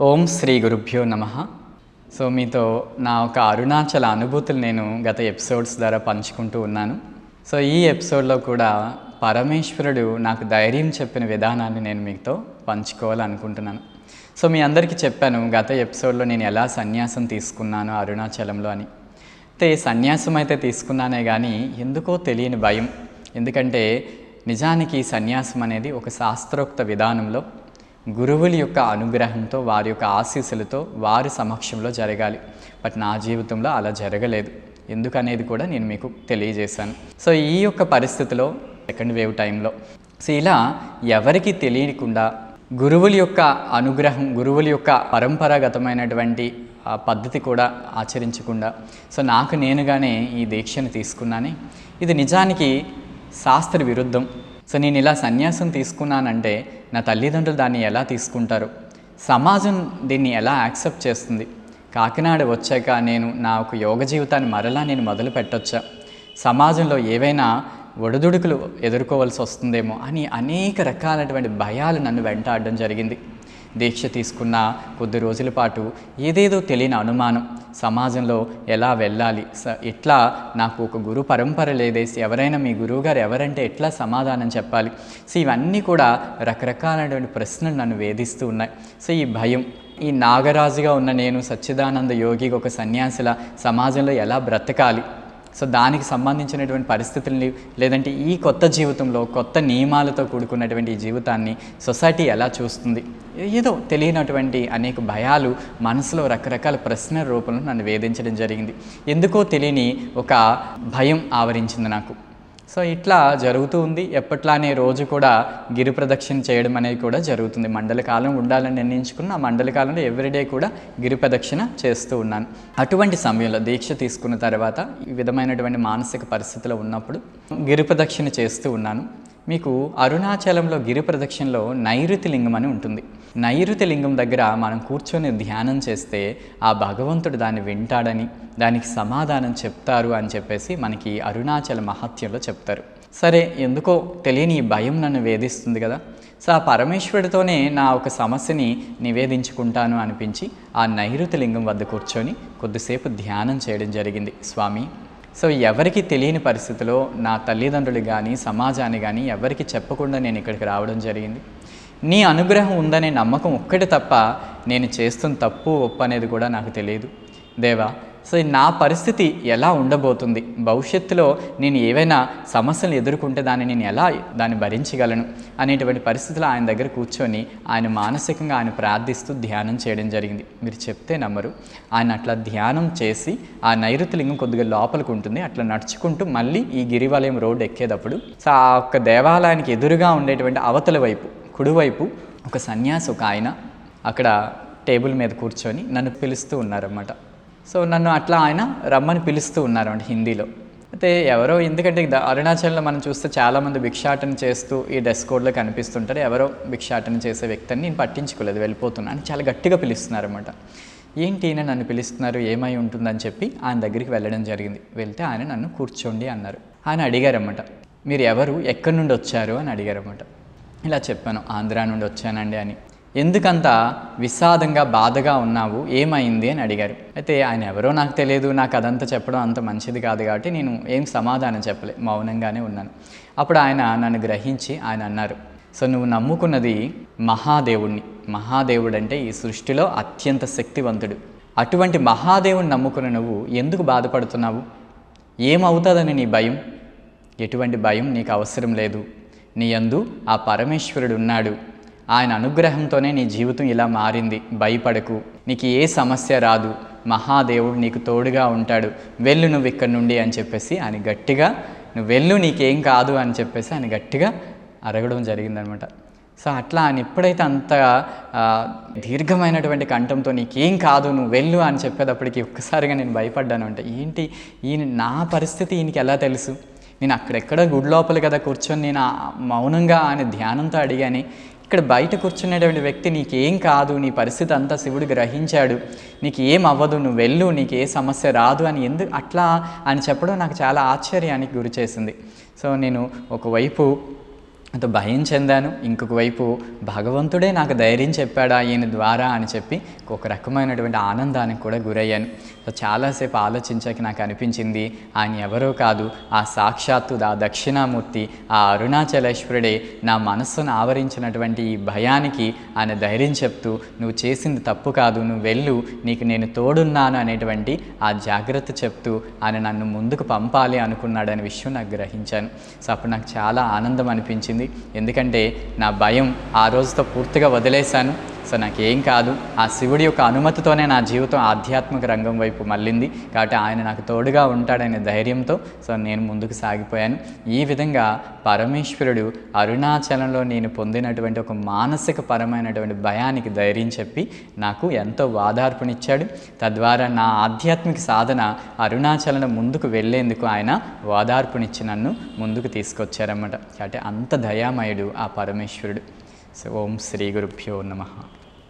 ఓం శ్రీ గురుభ్యో నమ. సో మీతో నా ఒక అరుణాచల అనుభూతులు నేను గత ఎపిసోడ్స్ ద్వారా పంచుకుంటూ ఉన్నాను. సో ఈ ఎపిసోడ్లో కూడా పరమేశ్వరుడు నాకు ధైర్యం చెప్పిన విధానాన్ని నేను మీతో పంచుకోవాలనుకుంటున్నాను. సో మీ అందరికీ చెప్పాను గత ఎపిసోడ్లో నేను ఎలా సన్యాసం తీసుకున్నాను అరుణాచలంలో అని. అయితే సన్యాసం అయితే తీసుకున్నానే కానీ ఎందుకో తెలియని భయం. ఎందుకంటే నిజానికి సన్యాసం అనేది ఒక శాస్త్రోక్త విధానంలో గురువుల యొక్క అనుగ్రహంతో వారి యొక్క ఆశీస్సులతో వారి సమక్షంలో జరగాలి. బట్ నా జీవితంలో అలా జరగలేదు. ఎందుకనేది కూడా నేను మీకు తెలియజేశాను. సో ఈ యొక్క పరిస్థితిలో సెకండ్ వేవ్ టైంలో సో ఇలా ఎవరికి తెలియకుండా గురువుల యొక్క అనుగ్రహం గురువుల యొక్క పరంపరాగతమైనటువంటి పద్ధతి కూడా ఆచరించకుండా సో నాకు నేనుగానే ఈ దీక్షను తీసుకున్నాను. ఇది నిజానికి శాస్త్ర విరుద్ధం. సో నేను ఇలా సన్యాసం తీసుకున్నానంటే నా తల్లిదండ్రులు దాన్ని ఎలా తీసుకుంటారు? సమాజం దీన్ని ఎలా యాక్సెప్ట్ చేస్తుంది? కాకినాడ వచ్చాక నేను నా ఒక యోగ జీవితాన్ని మరలా నేను మొదలు పెట్టొచ్చా? సమాజంలో ఏవైనా ఒడిదుడుకులు ఎదుర్కోవాల్సి వస్తుందేమో అని అనేక రకాలైనటువంటి భయాలు నన్ను వెంటాడడం జరిగింది. దీక్ష తీసుకున్న కొద్ది రోజుల పాటు ఏదేదో తెలియని అనుమానం. సమాజంలో ఎలా వెళ్ళాలి? స ఎట్లా నాకు ఒక గురు పరంపర లేదేసి ఎవరైనా మీ గురువుగారు ఎవరంటే ఎట్లా సమాధానం చెప్పాలి? సో ఇవన్నీ కూడా రకరకాలైనటువంటి ప్రశ్నలు నన్ను వేధిస్తూ ఉన్నాయి. సో ఈ భయం ఈ నాగరాజుగా ఉన్న నేను సచ్చిదానంద యోగి ఒక సన్యాసిలా సమాజంలో ఎలా బ్రతకాలి? సో దానికి సంబంధించినటువంటి పరిస్థితుల్ని లేదంటే ఈ కొత్త జీవితంలో కొత్త నియమాలతో కూడుకున్నటువంటి ఈ జీవితాన్ని సొసైటీ ఎలా చూస్తుంది? ఏదో తెలియనటువంటి అనేక భయాలు మనసులో రకరకాల ప్రశ్నల రూపంలో నన్ను వేధించడం జరిగింది. ఎందుకో తెలియని ఒక భయం ఆవరించింది నాకు. సో ఇట్లా జరుగుతూ ఉంది. ఎప్పట్లానే రోజు కూడా గిరి ప్రదక్షిణ చేయడం అనేది కూడా జరుగుతుంది. మండలకాలం ఉండాలని నిర్ణయించుకున్న ఆ మండలకాలంలో ఎవ్రీడే కూడా గిరి ప్రదక్షిణ చేస్తూ ఉన్నాను. అటువంటి సమయంలో దీక్ష తీసుకున్న తర్వాత ఈ విధమైనటువంటి మానసిక పరిస్థితిలో ఉన్నప్పుడు గిరి ప్రదక్షిణ చేస్తూ ఉన్నాను. మీకు అరుణాచలంలో గిరి ప్రదక్షిణలో నైరుతి లింగం అని ఉంటుంది. నైరుతి లింగం దగ్గర మనం కూర్చొని ధ్యానం చేస్తే ఆ భగవంతుడు దాన్ని వింటాడని దానికి సమాధానం చెప్తారు అని చెప్పేసి మనకి అరుణాచల మహత్యంలో చెప్తారు. సరే ఎందుకో తెలియని భయం నన్ను వేధిస్తుంది కదా. సో ఆ పరమేశ్వరుడితోనే నా ఒక సమస్యని నివేదించుకుంటాను అనిపించి ఆ నైరుతి లింగం వద్ద కూర్చొని కొద్దిసేపు ధ్యానం చేయడం జరిగింది. స్వామి సో ఎవరికి తెలియని పరిస్థితిలో నా తల్లిదండ్రులు కానీ సమాజాన్ని కానీ ఎవరికి చెప్పకుండా నేను ఇక్కడికి రావడం జరిగింది? నీ అనుగ్రహం ఉందనే నమ్మకం ఒక్కటి తప్ప నేను చేస్తున్న తప్పు ఒప్పు అనేది కూడా నాకు తెలియదు. దేవా సో నా పరిస్థితి ఎలా ఉండబోతుంది? భవిష్యత్తులో నేను ఏవైనా సమస్యలు ఎదుర్కొంటే దాన్ని నేను ఎలా దాన్ని భరించగలను అనేటువంటి పరిస్థితిలో ఆయన దగ్గర కూర్చొని ఆయన మానసికంగా ఆయన ప్రార్థిస్తూ ధ్యానం చేయడం జరిగింది. మీరు చెప్తే నమ్మరు. ఆయన అట్లా ధ్యానం చేసి ఆ నైరుతి లింగం కొద్దిగా లోపలికి ఉంటుంది. అట్లా నడుచుకుంటూ మళ్ళీ ఈ గిరివలయం రోడ్డు ఎక్కేటప్పుడు సో ఆ ఒక్క దేవాలయానికి ఎదురుగా ఉండేటువంటి అవతల వైపు కుడివైపు ఒక సన్యాసి ఒక ఆయన అక్కడ టేబుల్ మీద కూర్చొని నన్ను పిలుస్తూ ఉన్నారన్నమాట. సో నన్ను అట్లా ఆయన రమ్మని పిలుస్తూ ఉన్నారు హిందీలో. అయితే ఎవరో ఎందుకంటే అరుణాచల్లో మనం చూస్తే చాలామంది భిక్షాటన చేస్తూ ఈ డ్రెస్ కోడ్లో కనిపిస్తుంటారు. ఎవరో భిక్షాటన చేసే వ్యక్తిని నేను పట్టించుకోలేదు వెళ్ళిపోతున్నాను చాలా గట్టిగా పిలుస్తున్నారు అనమాట ఏంటి ఈయన నన్ను పిలుస్తున్నారు? ఏమై ఉంటుందని చెప్పి ఆయన దగ్గరికి వెళ్ళడం జరిగింది. వెళ్తే ఆయన నన్ను కూర్చోండి అన్నారు. ఆయన అడిగారన్నమాట మీరు ఎవరు? ఎక్కడి నుండి వచ్చారు? అని అడిగారన్నమాట. ఇలా చెప్పాను ఆంధ్రా నుండి వచ్చానండి అని. ఎందుకంత విషాదంగా బాధగా ఉన్నావు? ఏమైంది? అని అడిగారు. అయితే ఆయన ఎవరో నాకు తెలియదు నాకు అదంతా చెప్పడం అంత మంచిది కాదు కాబట్టి నేను ఏం సమాధానం చెప్పలే మౌనంగానే ఉన్నాను. అప్పుడు ఆయన నన్ను గ్రహించి ఆయన అన్నారు సో నువ్వు నమ్ముకున్నది మహాదేవుణ్ణి. మహాదేవుడు అంటే ఈ సృష్టిలో అత్యంత శక్తివంతుడు. అటువంటి మహాదేవుని నమ్ముకున్న నువ్వు ఎందుకు బాధపడుతున్నావు? ఏమవుతుందని నీ భయం? ఎటువంటి భయం నీకు అవసరం లేదు. నీ యందు ఆ పరమేశ్వరుడు ఉన్నాడు ఆయన అనుగ్రహంతోనే నీ జీవితం ఇలా మారింది. భయపడకు. నీకు ఏ సమస్య రాదు. మహాదేవుడు నీకు తోడుగా ఉంటాడు. వెళ్ళు నువ్వు ఇక్కడ నుండి అని చెప్పేసి ఆయన గట్టిగా నువ్వు వెళ్ళు నీకేం కాదు అని చెప్పేసి ఆయన గట్టిగా అరగడం జరిగిందనమాట. సో అట్లా ఆయన ఎప్పుడైతే అంత దీర్ఘమైనటువంటి కంఠంతో నీకేం కాదు నువ్వు వెళ్ళు అని చెప్పేటప్పటికి ఒక్కసారిగా నేను భయపడ్డాను అంటే ఏంటి? ఈయన నా పరిస్థితి ఈయనకి ఎలా తెలుసు? నేను అక్కడెక్కడ గుడి లోపల కదా కూర్చొని నేను మౌనంగా ఆయన ధ్యానంతో అడిగాని ఇక్కడ బయట కూర్చునేటువంటి వ్యక్తి నీకేం కాదు నీ పరిస్థితి అంతా శివుడు గ్రహించాడు నీకు ఏం అవ్వదు నువ్వు వెళ్ళు నీకు ఏ సమస్య రాదు అని ఎందుకు అట్లా అని చెప్పడం నాకు చాలా ఆశ్చర్యానికి గురి చేసింది. సో నేను ఒకవైపు అంత భయం చెందాను. ఇంకొక వైపు భగవంతుడే నాకు ధైర్యం చెప్పాడా ఈయన ద్వారా అని చెప్పి ఒక రకమైనటువంటి ఆనందానికి కూడా గురయ్యాను. సో చాలాసేపు ఆలోచించాక నాకు అనిపించింది ఆయన ఎవరో కాదు ఆ సాక్షాత్తు ఆ దక్షిణామూర్తి ఆ అరుణాచలేశ్వరుడే నా మనస్సును ఆవరించినటువంటి ఈ భయానికి ఆయన ధైర్యం చెప్తూ నువ్వు చేసింది తప్పు కాదు నువ్వు వెళ్ళు నీకు నేను తోడున్నాను అనేటువంటి ఆ జాగ్రత్త చెప్తూ ఆయన నన్ను ముందుకు పంపాలి అనుకున్నాడనే విషయం నాకు గ్రహించాను. సో అప్పుడు నాకు చాలా ఆనందం అనిపించింది. ఎందుకంటే నా భయం ఆ రోజుతో పూర్తిగా వదిలేశాను. సో నాకేం కాదు. ఆ శివుడి యొక్క అనుమతితోనే నా జీవితం ఆధ్యాత్మిక రంగం వైపు మళ్ళింది. కాబట్టి ఆయన నాకు తోడుగా ఉంటాడనే ధైర్యంతో సో నేను ముందుకు సాగిపోయాను. ఈ విధంగా పరమేశ్వరుడు అరుణాచలంలో నేను పొందినటువంటి ఒక మానసిక పరమైనటువంటి భయానికి ధైర్యం చెప్పి నాకు ఎంతో వాదార్పునిచ్చాడు తద్వారా నా ఆధ్యాత్మిక సాధన అరుణాచలం ముందుకు వెళ్ళేందుకు ఆయన వాదార్పునిచ్చి నన్ను ముందుకు తీసుకొచ్చారన్నమాట. కాబట్టి అంత దయామయుడు ఆ పరమేశ్వరుడు. ఓం శ్రీ గురుభ్యో నమ.